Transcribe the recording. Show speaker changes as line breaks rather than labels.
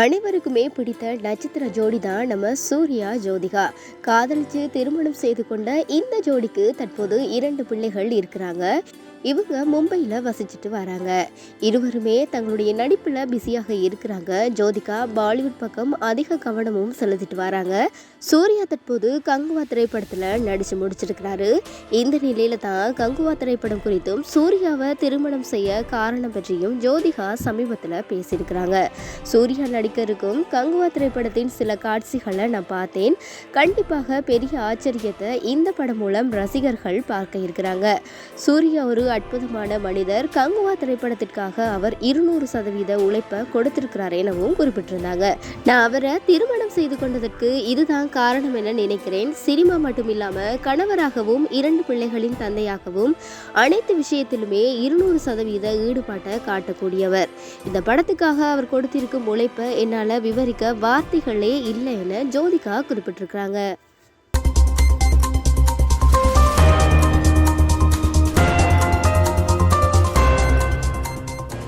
அனைவருக்குமே பிடித்த நட்சத்திர ஜோடி தான் நம்ம சூர்யா ஜோதிகா. காதலிச்சு திருமணம் செய்து கொண்ட இந்த ஜோடிக்கு தற்போது இரண்டு பிள்ளைகள் இருக்கிறாங்க. இவங்க மும்பையில் வசிச்சுட்டு வராங்க. இருவருமே தங்களுடைய நடிப்பில் பிஸியாக இருக்கிறாங்க. ஜோதிகா பாலிவுட் பக்கம் அதிக கவனமும் செலுத்திட்டு வராங்க. சூர்யா தற்போது கங்குவா திரைப்படத்தில் நடித்து முடிச்சிருக்கிறாரு. இந்த நிலையில தான் கங்குவா திரைப்படம் குறித்தும் சூர்யாவை திருமணம் செய்ய காரணம் பற்றியும் ஜோதிகா சமீபத்தில் பேசியிருக்கிறாங்க. சூர்யா நடிக்க இருக்கும் கங்குவா திரைப்படத்தின் சில காட்சிகளை நான் பார்த்தேன். கண்டிப்பாக பெரிய ஆச்சரியத்தை இந்த படம் மூலம் ரசிகர்கள் பார்க்க இருக்கிறாங்க. சூர்யா ஒரு அற்புதமான மனிதர். கங்குவா திரைப்படத்திற்காக அவர் இருநூறு சதவீத உழைப்பை கொடுத்திருக்கிறார் எனவும் குறிப்பிட்டிருந்தாங்க. நான் அவரை திருமணம் செய்து கொண்டதற்கு இதுதான் காரணம் என நினைக்கிறேன். சினிமா மட்டும் இல்லாம கணவராகவும் இரண்டு பிள்ளைகளின் தந்தையாகவும் அனைத்து விஷயத்திலுமே இருநூறு சதவீத ஈடுபாட்டை காட்டக்கூடியவர். இந்த படத்துக்காக அவர் கொடுத்திருக்கும் உழைப்பை என்னால் விவரிக்க வார்த்தைகளே இல்லை என ஜோதிகா குறிப்பிட்டிருக்கிறாங்க.